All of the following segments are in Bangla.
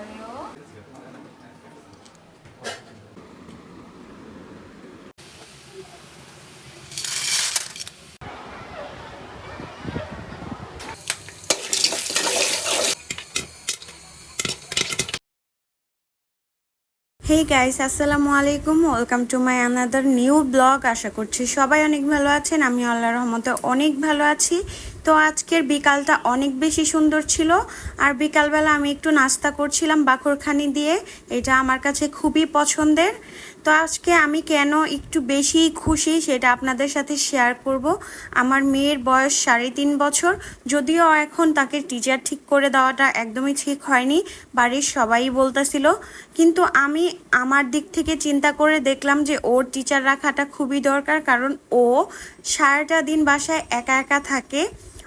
봐요. হেই গাইস আসসালামু আলাইকুম welcome to my another new blog আশা করছি সবাই অনেক ভালো আছেন। আমি আল্লাহ রহমতে অনেক ভালো আছি। তো আজকের বিকালটা অনেক বেশি সুন্দর ছিল। আর বিকালবেলা আমি একটু নাস্তা করছিলাম বাকরখানি দিয়ে। এটা আমার কাছে খুবই পছন্দের। তো আজকে আমি কেন একটু বেশি খুশি সেটা আপনাদের সাথে শেয়ার করব। আমার মেয়ের বয়স সাড়ে তিন বছর। যদিও এখন তাকে টিচার ঠিক করে দেওয়াটা একদমই ঠিক হয়নি, বাড়ির সবাই বলতেছিল। কিন্তু আমি আমার দিক থেকে চিন্তা করে দেখলাম যে ওর টিচার রাখাটা খুবই দরকার, কারণ ও সারাটা দিন বাসায় একা একা থাকে।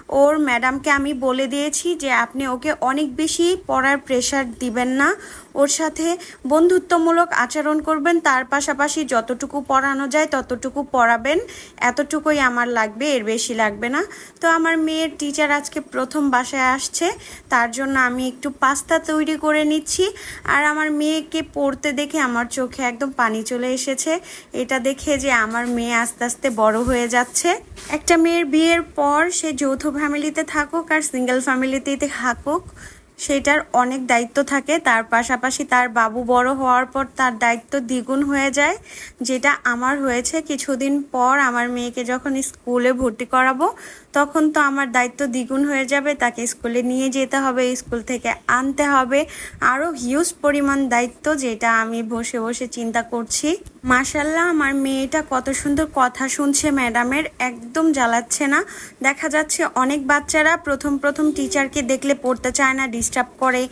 ওর ম্যাডামকে আমি বলে দিয়েছি যে আপনি ওকে অনেক বেশি পড়ার প্রেশার দিবেন না। ওর সাথে বন্ধুত্বমূলক আচরণ করবেন। তার পাশাপাশি যতটুকু পড়ানো যায় ততটুকু পড়াবেন। এতটুকুই আমার লাগবে, এর বেশি লাগবে না। তো আমার মেয়ের টিচার আজকে প্রথম বাসায় আসছে। তার জন্য আমি একটু পাস্তা তৈরি করে নিচ্ছি। আর আমার মেয়েকে পড়তে দেখে আমার চোখে একদম পানি চলে এসেছে। এটা দেখে যে আমার মেয়ে আস্তে আস্তে বড় হয়ে যাচ্ছে। একটা মেয়ের বিয়ের পর সে যৌথ ফ্যামিলিতে থাকুক আর সিঙ্গেল ফ্যামিলিতেই থাকুক, সেটার অনেক দায়িত্ব থাকে। তার পাশাপাশি তার বাবু বড় হওয়ার পর তার দায়িত্ব দ্বিগুণ হয়ে যায়, যেটা আমার হয়েছে। কিছুদিন পর আমার মেয়েকে যখন স্কুলে ভর্তি করাবো, তখন তো আমার দায়িত্ব দ্বিগুণ হয়ে যাবে। তাকে স্কুলে নিয়ে যেতে হবে, স্কুল থেকে আনতে হবে। আরও হিউজ পরিমাণ দায়িত্ব যেটা আমি বসে বসে চিন্তা করছি। মাসাল্লাহ আমার মেয়েটা কত সুন্দর কথা শুনছে ম্যাডামের, একদম জ্বালাচ্ছে না। দেখা যাচ্ছে অনেক বাচ্চারা প্রথম প্রথম টিচারকে দেখলে পড়তে চায় না ডিস্টার্ব করে,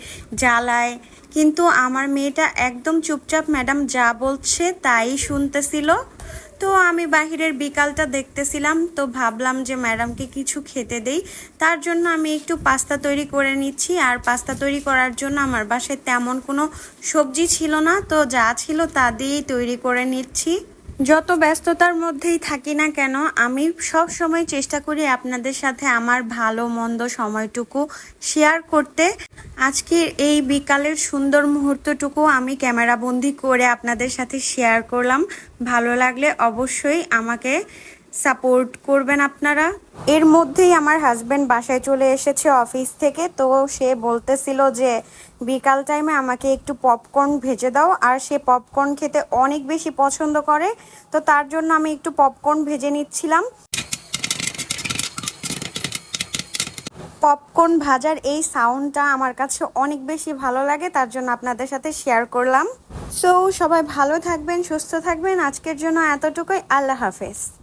জ্বালায়। কিন্তু আমার মেয়েটা একদম চুপচাপ ম্যাডাম যা বলছে তাই শুনতেছিল। তো আমি বাহিরের বিকালটা দেখতেছিলাম, তো ভাবলাম যে ম্যাডামকে কিছু খেতে দেই। তার জন্য আমি একটু পাস্তা তৈরি করে নিচ্ছি, আর পাস্তা তৈরি করার জন্য আমার বাসায় তেমন কোনো সবজি ছিল না, তো যা ছিল তা দিয়েই তৈরি করে নিচ্ছি। যত ব্যস্ততার মধ্যেই থাকি না কেন, আমি সব সময় চেষ্টা করি আপনাদের সাথে আমার ভালো, মন্দ সময়টুকু শেয়ার করতে। আজকের এই বিকালের সুন্দর মুহূর্তটুকু আমি ক্যামেরাবন্দি করে আপনাদের সাথে শেয়ার করলাম। ভালো লাগলে অবশ্যই আমাকে সাপোর্ট করবেন আপনারা। এর মধ্যেই আমার হাজব্যান্ড বাসায় চলে এসেছে অফিস থেকে। তো সে বলতেছিল যে, বিকাল টাইমে আমাকে একটু পপকর্ন ভেজে দাও। আর সে পপকর্ন খেতে অনেক বেশি পছন্দ করে। তো তার জন্য আমি একটু পপকর্ন ভেজে নিচ্ছিলাম। পপকর্ন ভাজার এই সাউন্ডটা আমার কাছে অনেক বেশি ভালো লাগে, তার জন্য আপনাদের সাথে শেয়ার করলাম। সো সবাই ভালো থাকবেন, সুস্থ থাকবেন। আজকের জন্য এতটুকুই। আল্লাহ হাফেজ।